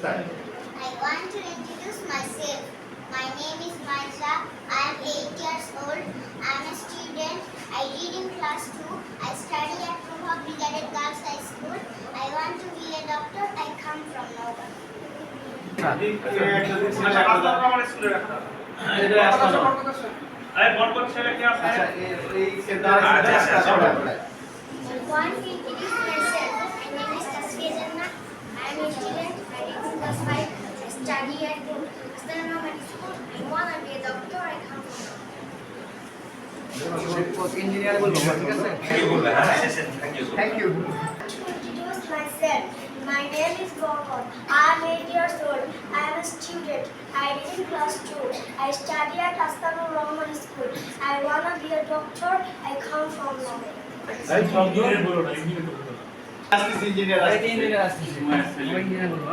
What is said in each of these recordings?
Start. I want to introduce myself. My name is Maisha. I am 8 years old. I am a student. I read in class 2. I study at Prabha Brigade Girls High School. I want to be a doctor. I come from Noga. আচ্ছা এ- এই সেন্টারে I study at Astana Normal School. I want to be a doctor. I come from Noga. Engineer বলবো ঠিক আছে thank you বলবে হ্যাঁ শেষে thank you thank you to introduce myself. My name is Gorgon. I am 8 years old. I am a student. I read in class 2. I study at Astanur Rahman School. I want to be a doctor. I come from Norway. আসতেছি engineer আরেকটা engineer আসতেছে আমরা engineer বলবো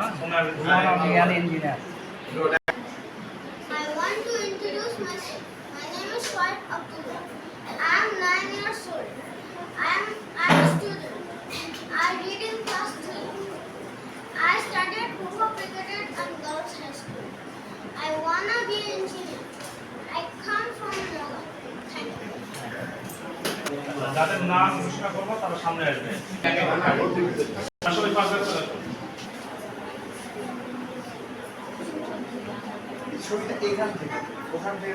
হ্যাঁ আমি জ্ঞান engineer I want to introduce myself. My name is Shoaib Abdullah. I am 9 years old. I am, I am a student. I read in class 3. I studied Kufa Brigade and Girls High School. I want to be an engineer. যাদের নাম ঘোষণা করব তারা সামনে আসবে। এখান থেকে ওখান থেকে